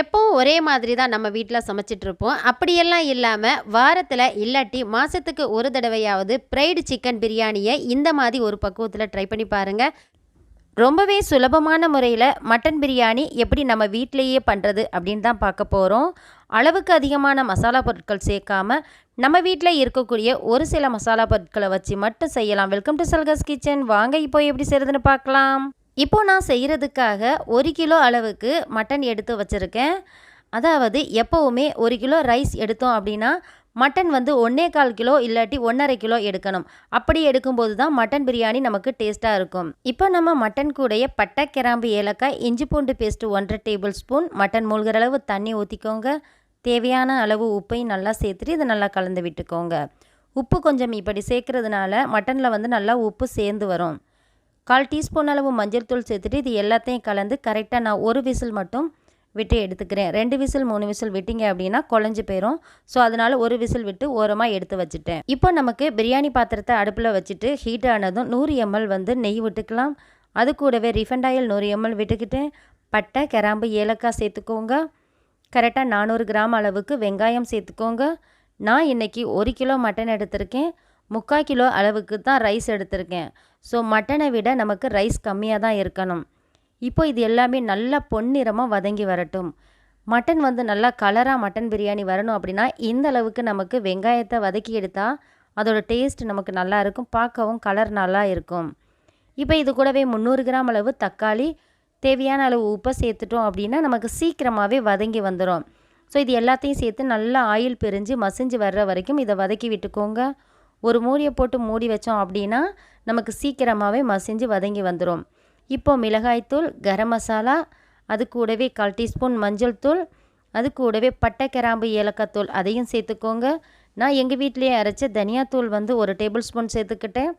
எப்பவும் ஒரே மாதிரி தான் நம்ம வீட்டில் சமைச்சிட்ருப்போம் அப்படியெல்லாம் இல்லாமல் வாரத்தில் இல்லாட்டி மாதத்துக்கு ஒரு தடவையாவது ஃப்ரைடு சிக்கன் பிரியாணியை இந்த மாதிரி ஒரு பக்குவத்தில் ட்ரை பண்ணி பாருங்கள் ரொம்பவே சுலபமான முறையில் மட்டன் பிரியாணி எப்படி நம்ம வீட்டிலேயே பண்ணுறது அப்படின்னு தான் பார்க்க போகிறோம் அளவுக்கு அதிகமான மசாலா பொருட்கள் சேர்க்காம நம்ம வீட்டில் இருக்கக்கூடிய ஒரு சில மசாலா பொருட்களை வச்சு மட்டும் செய்யலாம். வெல்கம் டு சல்கஸ் கிச்சன் வாங்க இப்போ எப்படி செய்கிறதுன்னு பார்க்கலாம். இப்போ நான் செய்கிறதுக்காக ஒரு கிலோ அளவுக்கு மட்டன் எடுத்து வச்சுருக்கேன். அதாவது எப்போவுமே ஒரு கிலோ ரைஸ் எடுத்தோம் அப்படின்னா மட்டன் வந்து ஒன்றே கால் கிலோ இல்லாட்டி ஒன்றரை கிலோ எடுக்கணும். அப்படி எடுக்கும்போது தான் மட்டன் பிரியாணி நமக்கு டேஸ்ட்டாக இருக்கும். இப்போ நம்ம மட்டன் கூடைய பட்டை கிராம்பு ஏலக்காய் இஞ்சி பூண்டு பேஸ்ட்டு ஒன்றரை டேபிள் ஸ்பூன் மட்டன் மூழ்கிற அளவு தண்ணி ஊற்றிக்கோங்க தேவையான அளவு உப்பையும் நல்லா சேர்த்துட்டு இதை நல்லா கலந்து விட்டுக்கோங்க. உப்பு கொஞ்சம் இப்படி சேர்க்கறதுனால மட்டனில் வந்து நல்லா உப்பு சேர்ந்து வரும். கால் டீஸ்பூன் அளவு மஞ்சள் தூள் சேர்த்துட்டு இது எல்லாத்தையும் கலந்து கரெக்டாக நான் ஒரு விசில் மட்டும் விட்டு எடுத்துக்கிறேன். ரெண்டு விசில் மூணு விசில் விட்டிங்க அப்படின்னா குழஞ்சி போயிடும் ஸோ அதனால் ஒரு விசில் விட்டு ஓரமாக எடுத்து வச்சுட்டேன். இப்போ நமக்கு பிரியாணி பாத்திரத்தை அடுப்பில் வச்சுட்டு ஹீட் ஆனதும் நூறு எம்எல் வந்து நெய் விட்டுக்கலாம். அது கூடவே ரிஃபண்ட் ஆயில் நூறு எம்எல் விட்டுக்கிட்டேன். பட்டை கிராம்பு ஏலக்காய் சேர்த்துக்கோங்க. கரெக்டாக நானூறு கிராம் அளவுக்கு வெங்காயம் சேர்த்துக்கோங்க. நான் இன்றைக்கி ஒரு கிலோ மட்டன் எடுத்திருக்கேன். முக்கால் கிலோ அளவுக்கு தான் ரைஸ் எடுத்திருக்கேன். ஸோ மட்டனை விட நமக்கு ரைஸ் கம்மியாக தான் இருக்கணும். இப்போ இது எல்லாமே நல்லா பொன்னிறமாக வதங்கி வரட்டும். மட்டன் வந்து நல்லா கலராக மட்டன் பிரியாணி வரணும் அப்படின்னா இந்த அளவுக்கு நமக்கு வெங்காயத்தை வதக்கி எடுத்தால் அதோடய டேஸ்ட் நமக்கு நல்லா இருக்கும். பார்க்கவும் கலர் நல்லா இருக்கும். இப்போ இது கூடவே முந்நூறு கிராம் அளவு தக்காளி தேவையான அளவு உப்பை சேர்த்துட்டோம் அப்படின்னா நமக்கு சீக்கிரமாகவே வதங்கி வந்துடும் ஸோ இது எல்லாத்தையும் சேர்த்து நல்லா ஆயில் பிரிஞ்சு மசிஞ்சு வர்ற வரைக்கும் இதை வதக்கி விட்டுக்கோங்க. ஒரு மூடியை போட்டு மூடி வச்சோம் அப்படின்னா நமக்கு சீக்கிரமாகவே மசிஞ்சு வதங்கி வந்துடும் இப்போ மிளகாய்த்தூள் கரம் மசாலா அது கூடவே கால் டீஸ்பூன் மஞ்சள் தூள் அது கூடவே பட்டை கிராம்பு ஏலக்காய் தூள் அதையும் சேர்த்துக்கோங்க. நான் எங்கள் வீட்டிலேயே அரைச்ச தனியாத்தூள் வந்து ஒரு டேபிள் ஸ்பூன் சேர்த்துக்கிட்டேன்.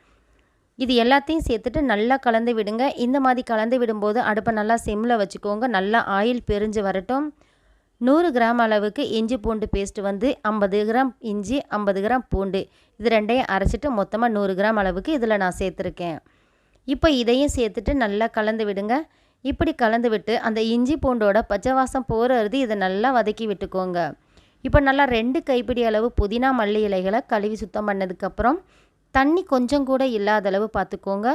இது எல்லாத்தையும் சேர்த்துட்டு நல்லா கலந்து விடுங்க. இந்த மாதிரி கலந்து விடும்போது அடுப்பை நல்லா சிம்மில் வச்சுக்கோங்க. நல்லா ஆயில் பிரிஞ்சு வரட்டும். நூறு கிராம் அளவுக்கு இஞ்சி பூண்டு பேஸ்ட் வந்து ஐம்பது கிராம் இஞ்சி ஐம்பது கிராம் பூண்டு. இது ரெண்டையும் அரைச்சிட்டு மொத்தமாக நூறு கிராம் அளவுக்கு இதில் நான் சேர்த்துருக்கேன். இப்போ இதையும் சேர்த்துட்டு நல்லா கலந்து விடுங்க. இப்படி கலந்து விட்டு அந்த இஞ்சி பூண்டோட பச்சை வாசம் போகிறது இதை நல்லா வதக்கி விட்டுக்கோங்க. இப்போ நல்லா ரெண்டு கைப்பிடி அளவு புதினா மல்லி இலைகளை கழுவி சுத்தம் பண்ணதுக்கப்புறம் தண்ணி கொஞ்சம் கூட இல்லாத அளவு பார்த்துக்கோங்க.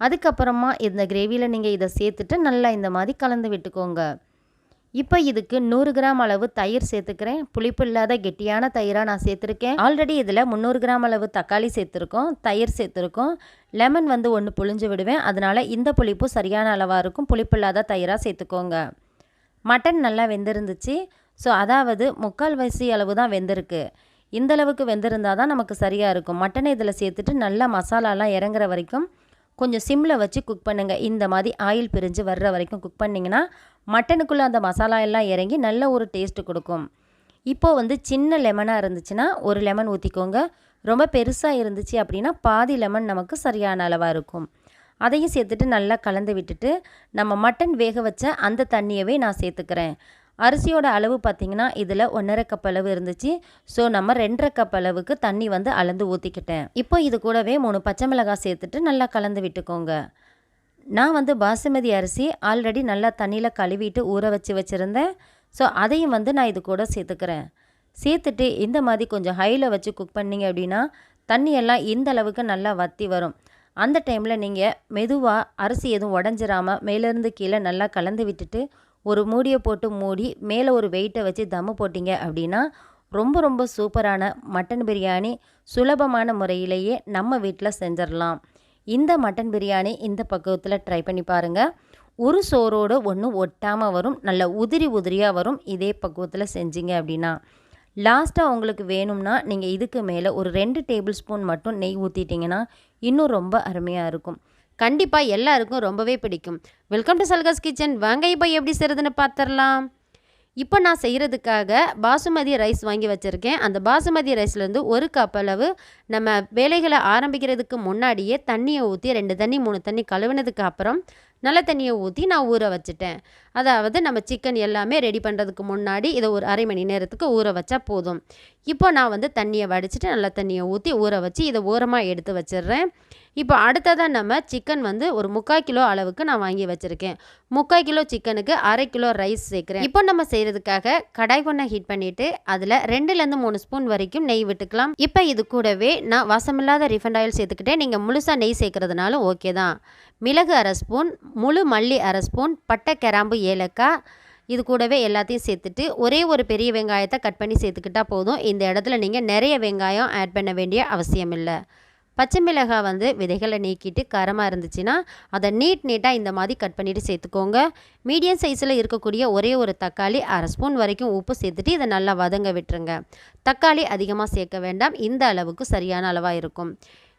அதுக்கப்புறமா இந்த கிரேவியில் நீங்கள் இதை சேர்த்துட்டு நல்லா இந்த மாதிரி கலந்து விட்டுக்கோங்க. இப்போ இதுக்கு நூறு கிராம் அளவு தயிர் சேர்த்துக்கிறேன். புளிப்பு இல்லாத கெட்டியான தயிராக நான் சேர்த்துருக்கேன். ஆல்ரெடி இதில் முந்நூறு கிராம் அளவு தக்காளி சேர்த்துருக்கோம். தயிர் சேர்த்துருக்கோம். லெமன் வந்து ஒன்று புழிஞ்சு விடுவேன். அதனால் இந்த புளிப்பு சரியான அளவாக இருக்கும். புளிப்பு இல்லாத தயிராக சேர்த்துக்கோங்க. மட்டன் நல்லா வெந்திருந்துச்சு. ஸோ அதாவது முக்கால் வயசு அளவு தான் வெந்திருக்கு. இந்த அளவுக்கு வெந்திருந்தால் தான் நமக்கு சரியாக இருக்கும். மட்டனை இதில் சேர்த்துட்டு நல்லா மசாலாலாம் இறங்குற வரைக்கும் கொஞ்சம் சிம்மில் வச்சு குக் பண்ணுங்கள் இந்த மாதிரி ஆயில் பிரிஞ்சு வர்ற வரைக்கும் குக் பண்ணிங்கன்னா மட்டனுக்குள்ளே அந்த மசாலா எல்லாம் இறங்கி நல்ல ஒரு டேஸ்ட்டு கொடுக்கும். இப்போது வந்து சின்ன லெமனாக இருந்துச்சுன்னா ஒரு லெமன் ஊற்றிக்கோங்க ரொம்ப பெருசாக இருந்துச்சு அப்படின்னா பாதி லெமன் நமக்கு சரியான அளவாக இருக்கும். அதையும் சேர்த்துட்டு நல்லா கலந்து விட்டுட்டு நம்ம மட்டன் வேக வச்ச அந்த தண்ணியவே நான் சேர்த்துக்கிறேன். அரிசியோட அளவு பார்த்திங்கன்னா இதில் ஒன்றரை கப் அளவு இருந்துச்சு. ஸோ நம்ம ரெண்டரை கப் அளவுக்கு தண்ணி வந்து அளந்து ஊற்றிக்கிட்டேன் இப்போ இது கூடவே மூணு பச்சை மிளகாய் சேர்த்துட்டு நல்லா கலந்து விட்டுக்கோங்க. நான் வந்து பாசுமதி அரிசி ஆல்ரெடி நல்லா தண்ணியில் கழுவிட்டு ஊற வச்சு வச்சுருந்தேன். ஸோ அதையும் வந்து நான் இது கூட சேர்த்துக்கிறேன். சேர்த்துட்டு இந்த மாதிரி கொஞ்சம் ஹையில் வச்சு குக் பண்ணிங்க அப்படின்னா தண்ணியெல்லாம் இந்த அளவுக்கு நல்லா வற்றி வரும். அந்த டைமில் நீங்கள் மெதுவாக அரிசி எதுவும் உடஞ்சிராமல் மேலேருந்து கீழே நல்லா கலந்து விட்டுட்டு ஒரு மூடியை போட்டு மூடி மேலே ஒரு வெயிட்டை வச்சு தம்மு போட்டிங்க அப்படின்னா ரொம்ப ரொம்ப சூப்பரான மட்டன் பிரியாணி சுலபமான முறையிலேயே நம்ம வீட்டில் செஞ்சிடலாம் இந்த மட்டன் பிரியாணி இந்த பக்குவத்தில் ட்ரை பண்ணி பாருங்கள் ஒரு சோறோடு ஒன்று ஒட்டாமல் வரும். நல்ல உதிரி உதிரியாக வரும். இதே பக்குவத்தில் செஞ்சீங்க அப்படின்னா லாஸ்ட்டாக உங்களுக்கு வேணும்னா நீங்கள் இதுக்கு மேலே ஒரு ரெண்டு டேபிள் ஸ்பூன் மட்டும் நெய் ஊற்றிட்டிங்கன்னா இன்னும் ரொம்ப அருமையாக இருக்கும். கண்டிப்பாக எல்லாருக்கும் ரொம்பவே பிடிக்கும். வெல்கம் டு சல்காஸ் கிச்சன் வாங்க இப்போ எப்படி செய்கிறதுன்னு பார்த்துடலாம் இப்போ நான் செய்கிறதுக்காக பாசுமதி ரைஸ் வாங்கி வச்சுருக்கேன். அந்த பாசுமதி ரைஸ்லேருந்து ஒரு கப் அளவு நம்ம வேலைகளை ஆரம்பிக்கிறதுக்கு முன்னாடியே தண்ணியை ஊற்றி ரெண்டு தண்ணி மூணு தண்ணி கழுவினதுக்கு அப்புறம் நல்ல தண்ணியை ஊற்றி நான் ஊற வச்சுட்டேன். அதாவது நம்ம சிக்கன் எல்லாமே ரெடி பண்ணுறதுக்கு முன்னாடி இதை ஒரு அரை மணி நேரத்துக்கு ஊற வச்சா போதும். இப்போ நான் வந்து தண்ணியை வடிச்சிட்டு நல்ல தண்ணியை ஊற்றி ஊற வச்சு இதை ஓரமாக எடுத்து வச்சிடுறேன். இப்போ அடுத்ததாக நம்ம சிக்கன் வந்து ஒரு முக்கால் கிலோ அளவுக்கு நான் வாங்கி வச்சுருக்கேன். முக்கால் கிலோ சிக்கனுக்கு அரை கிலோ ரைஸ் சேர்க்குறேன். இப்போ நம்ம செய்கிறதுக்காக கடாய் கொண்டை ஹீட் பண்ணிவிட்டு அதில் ரெண்டுலேருந்து மூணு ஸ்பூன் வரைக்கும் நெய் விட்டுக்கலாம். இப்போ இது கூடவே நான் வசமில்லாத ரிஃபண்ட் ஆயில் சேர்த்துக்கிட்டேன் நீங்கள் முழுசாக நெய் சேர்க்குறதுனால ஓகே தான். மிளகு அரை ஸ்பூன் முழு மல்லி அரை ஸ்பூன் பட்டை கிராம்பு ஏலக்காய் இது கூடவே எல்லாத்தையும் சேர்த்துட்டு ஒரே ஒரு பெரிய வெங்காயத்தை கட் பண்ணி சேர்த்துக்கிட்டா போதும். இந்த இடத்துல நீங்கள் நிறைய வெங்காயம் ஆட் பண்ண வேண்டிய அவசியம் இல்லை பச்சை மிளகாய் வந்து விதைகளை நீக்கிட்டு கரமாக இருந்துச்சுன்னா அதை நீட் நீட்டாக இந்த மாதிரி கட் பண்ணிவிட்டு சேர்த்துக்கோங்க. மீடியம் சைஸில் இருக்கக்கூடிய ஒரே ஒரு தக்காளி அரை ஸ்பூன் வரைக்கும் உப்பு சேர்த்துட்டு இதை நல்லா வதங்க விட்டுருங்க. தக்காளி அதிகமாக சேர்க்க வேண்டாம். இந்த அளவுக்கு சரியான அளவாக இருக்கும்.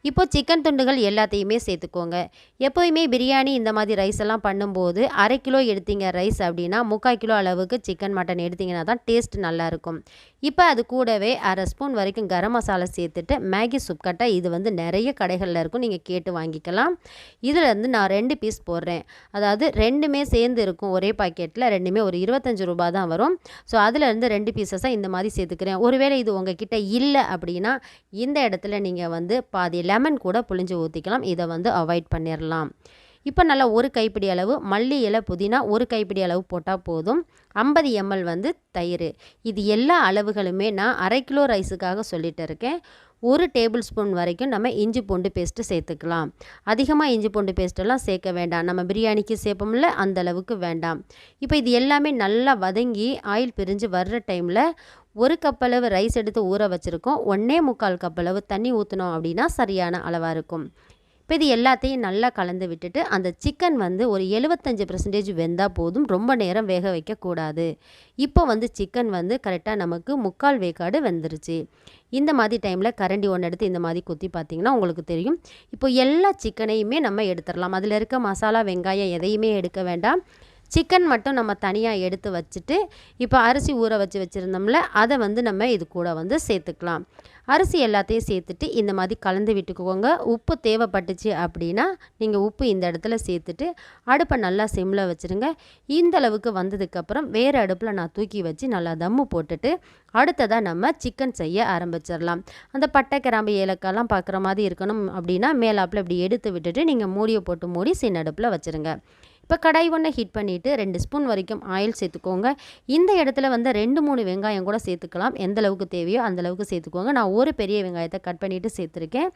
இப்போ சிக்கன் துண்டுகள் எல்லாத்தையுமே சேர்த்துக்கோங்க. எப்போயுமே பிரியாணி இந்த மாதிரி ரைஸ் எல்லாம் பண்ணும்போது அரை கிலோ எடுத்தீங்க ரைஸ் அப்படின்னா முக்கால் கிலோ அளவுக்கு சிக்கன் மட்டன் எடுத்தீங்கன்னா தான் டேஸ்ட் நல்லாயிருக்கும் இப்போ அது கூடவே அரை ஸ்பூன் வரைக்கும் கரம் மசாலா சேர்த்துட்டு மேகி சுப்கட்டா இது வந்து நிறைய கடைகளில் இருக்கும். நீங்கள் கேட்டு வாங்கிக்கலாம். இதில் நான் ரெண்டு பீஸ் போடுறேன். அதாவது ரெண்டுமே சேர்ந்து இருக்கும். ஒரே பாக்கெட்டில் ரெண்டுமே ஒரு இருபத்தஞ்சி ரூபா தான் வரும். ஸோ அதிலேருந்து ரெண்டு பீசஸாக இந்த மாதிரி சேர்த்துக்கிறேன். ஒருவேளை இது உங்ககிட்ட இல்லை அப்படின்னா இந்த இடத்துல நீங்கள் வந்து பாதி லெமன் கூட புளிஞ்சு ஊற்றிக்கலாம் இதை வந்து அவாய்ட் பண்ணிடலாம் இப்போ நல்லா ஒரு கைப்பிடி அளவு மல்லி இலை புதினா ஒரு கைப்பிடி அளவு போட்டால் போதும். ஐம்பது எம்எல் வந்து தயிர். இது எல்லா அளவுகளுமே நான் அரை கிலோ ரைஸுக்காக சொல்லிட்டு இருக்கேன். ஒரு டேபிள் ஸ்பூன் வரைக்கும் நம்ம இஞ்சி பூண்டு பேஸ்ட்டு சேர்த்துக்கலாம். அதிகமாக இஞ்சி பூண்டு பேஸ்ட்டெல்லாம் சேர்க்க வேண்டாம். நம்ம பிரியாணிக்கு சேர்ப்போம்ல அந்த அளவுக்கு வேண்டாம். இப்போ இது எல்லாமே நல்லா வதங்கி ஆயில் பிரிஞ்சு வர்ற டைமில் ஒரு கப்பளவு ரைஸ் எடுத்து ஊற வச்சுருக்கோம். ஒன்றே முக்கால் கப்பளவு தண்ணி ஊற்றினோம் அப்படின்னா சரியான அளவாக இருக்கும். இப்போ இது எல்லாத்தையும் நல்லா கலந்து விட்டுட்டு அந்த சிக்கன் வந்து ஒரு எழுபத்தஞ்சி பர்சன்டேஜ் வெந்தால் போதும். ரொம்ப நேரம் வேக வைக்கக்கூடாது இப்போ வந்து சிக்கன் வந்து கரெக்டாக நமக்கு முக்கால் வேக்காடு வெந்துருச்சு. இந்த மாதிரி டைமில் கரண்டி ஒன்று எடுத்து இந்த மாதிரி குத்தி பார்த்திங்கன்னா உங்களுக்கு தெரியும். இப்போ எல்லா சிக்கனையுமே நம்ம எடுத்துடலாம். அதில் இருக்க மசாலா வெங்காயம் எதையுமே எடுக்க வேண்டாம். சிக்கன் மட்டும் நம்ம தனியாக எடுத்து வச்சுட்டு இப்போ அரிசி ஊற வச்சு வச்சுருந்தோம்ல அதை வந்து நம்ம இது கூட வந்து சேர்த்துக்கலாம். அரிசி எல்லாத்தையும் சேர்த்துட்டு இந்த மாதிரி கலந்து விட்டுக்குவோங்க உப்பு தேவைப்பட்டுச்சு அப்படின்னா நீங்கள் உப்பு இந்த இடத்துல சேர்த்துட்டு அடுப்பை நல்லா சிம்மில் வச்சுருங்க. இந்த அளவுக்கு வந்ததுக்கப்புறம் வேறு அடுப்பில் நான் தூக்கி வச்சு நல்லா தம்மு போட்டுட்டு அடுத்ததாக நம்ம சிக்கன் செய்ய ஆரம்பிச்சிடலாம். அந்த பட்டை கிராம்பு ஏலக்காயெல்லாம் பார்க்குற மாதிரி இருக்கணும் அப்படின்னா மேலாப்பில் இப்படி எடுத்து விட்டுட்டு நீங்கள் மூடியை போட்டு மூடி சின்ன அடுப்பில் வச்சுருங்க. இப்போ கடாய் ஒன்று ஹீட் பண்ணிவிட்டு ரெண்டு ஸ்பூன் வரைக்கும் ஆயில் சேர்த்துக்கோங்க. இந்த இடத்துல வந்து ரெண்டு மூணு வெங்காயம் கூட சேர்த்துக்கலாம். எந்த அளவுக்கு தேவையோ அந்த அளவுக்கு சேர்த்துக்கோங்க. நான் ஒரு பெரிய வெங்காயத்தை கட் பண்ணிவிட்டு சேர்த்துருக்கேன்.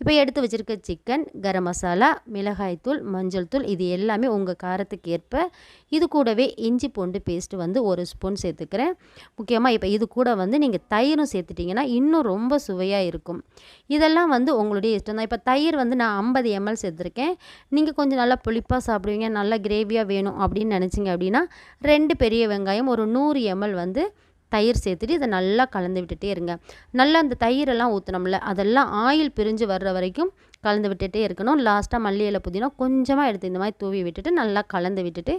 இப்போ எடுத்து வச்சுருக்க சிக்கன் கரம் மசாலா மிளகாய்த்தூள் மஞ்சள் தூள் இது எல்லாமே உங்கள் காரத்துக்கு ஏற்ப இது கூடவே இஞ்சி பூண்டு பேஸ்ட்டு வந்து ஒரு ஸ்பூன் சேர்த்துக்கிறேன். முக்கியமாக இப்போ இது கூட வந்து நீங்கள் தயிரும் சேர்த்துட்டிங்கன்னா இன்னும் ரொம்ப சுவையாக இருக்கும். இதெல்லாம் வந்து உங்களுடைய இஷ்டம் தான். இப்போ தயிர் வந்து நான் ஐம்பது எம்எல் சேர்த்துருக்கேன். நீங்கள் கொஞ்சம் நல்லா புளிப்பாக சாப்பிடுவீங்க நல்லா கிரேவியாக வேணும் அப்படின்னு நினச்சிங்க அப்படின்னா ரெண்டு பெரிய வெங்காயம் ஒரு நூறு எம்எல் வந்து தயிர் சேர்த்துட்டு இதை நல்லா கலந்து விட்டுட்டே இருங்க. நல்லா அந்த தயிரெல்லாம் ஊற்றினோம்ல அதெல்லாம் ஆயில் பிரிஞ்சு வர்ற வரைக்கும் கலந்து விட்டுட்டே இருக்கணும். லாஸ்ட்டாக மல்லி இலை புதினா கொஞ்சமாக எடுத்து இந்த மாதிரி தூவி விட்டுட்டு நல்லா கலந்து விட்டுட்டு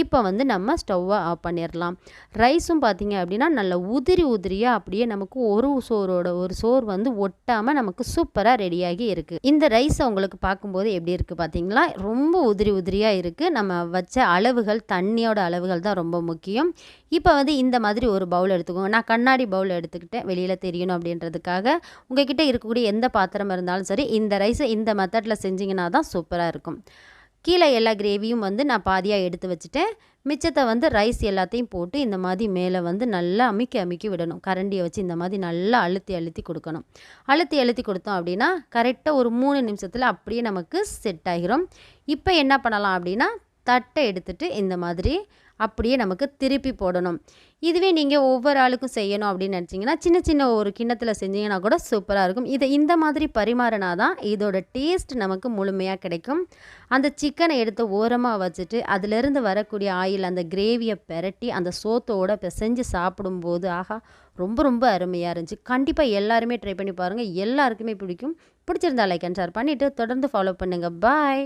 இப்போ வந்து நம்ம ஸ்டவ்வை ஆஃப் பண்ணிடலாம். ரைஸும் பார்த்திங்க அப்படின்னா நல்லா உதிரி உதிரியாக அப்படியே நமக்கு ஒரு சோறோட ஒரு சோறு வந்து ஒட்டாமல் நமக்கு சூப்பராக ரெடியாகி இருக்குது இந்த ரைஸை உங்களுக்கு பார்க்கும்போது எப்படி இருக்குது பார்த்தீங்களா? ரொம்ப உதிரி உதிரியாக இருக்குது நம்ம வச்ச அளவுகள் தண்ணியோட அளவுகள் தான் ரொம்ப முக்கியம். இப்போ வந்து இந்த மாதிரி ஒரு பவுல் எடுத்துக்கோங்க. நான் கண்ணாடி பவுல் எடுத்துக்கிட்டேன். வெளியில் தெரியணும் அப்படின்றதுக்காக. உங்ககிட்ட இருக்கக்கூடிய எந்த பாத்திரம் இருந்தாலும் சரி இந்த ரைஸை இந்த மெத்தடில் செஞ்சிங்கன்னா தான் சூப்பராக இருக்கும். கீழே எல்லா கிரேவியும் வந்து நான் பாதியாக எடுத்து வச்சுட்டேன். மிச்சத்தை வந்து ரைஸ் எல்லாத்தையும் போட்டு இந்த மாதிரி மேலே வந்து நல்லா அமுக்கி அமுக்கி விடணும். கரண்டியை வச்சு இந்த மாதிரி நல்லா அழுத்தி அழுத்தி கொடுக்கணும். அழுத்தி அழுத்தி கொடுத்தோம் அப்படின்னா கரெக்டாக ஒரு மூணு நிமிஷத்தில் அப்படியே நமக்கு செட் ஆகிரும் இப்போ என்ன பண்ணலாம் அப்படின்னா தட்டை எடுத்துட்டு இந்த மாதிரி அப்படியே நமக்கு திருப்பி போடணும். இதுவே நீங்கள் ஒவ்வொரு ஆளுக்கும் செய்யணும் அப்படின்னு நினச்சிங்கன்னா சின்ன சின்ன ஒரு கிண்ணத்தில் செஞ்சீங்கன்னா கூட சூப்பராக இருக்கும். இதை இந்த மாதிரி பரிமாறினா தான் இதோட டேஸ்ட் நமக்கு முழுமையாக கிடைக்கும். அந்த சிக்கனை எடுத்து ஓரமாக வச்சுட்டு அதிலிருந்து வரக்கூடிய ஆயில் அந்த கிரேவியை பெரட்டி அந்த சோத்தோட பிசைஞ்சு சாப்பிடும்போது ஆஹா ரொம்ப ரொம்ப அருமையாக இருந்துச்சு. கண்டிப்பாக எல்லாருமே ட்ரை பண்ணி பாருங்கள் எல்லாருக்குமே பிடிக்கும். பிடிச்சிருந்தா லைக் அண்ட் ஷேர் பண்ணிவிட்டு தொடர்ந்து ஃபாலோ பண்ணுங்கள் பாய்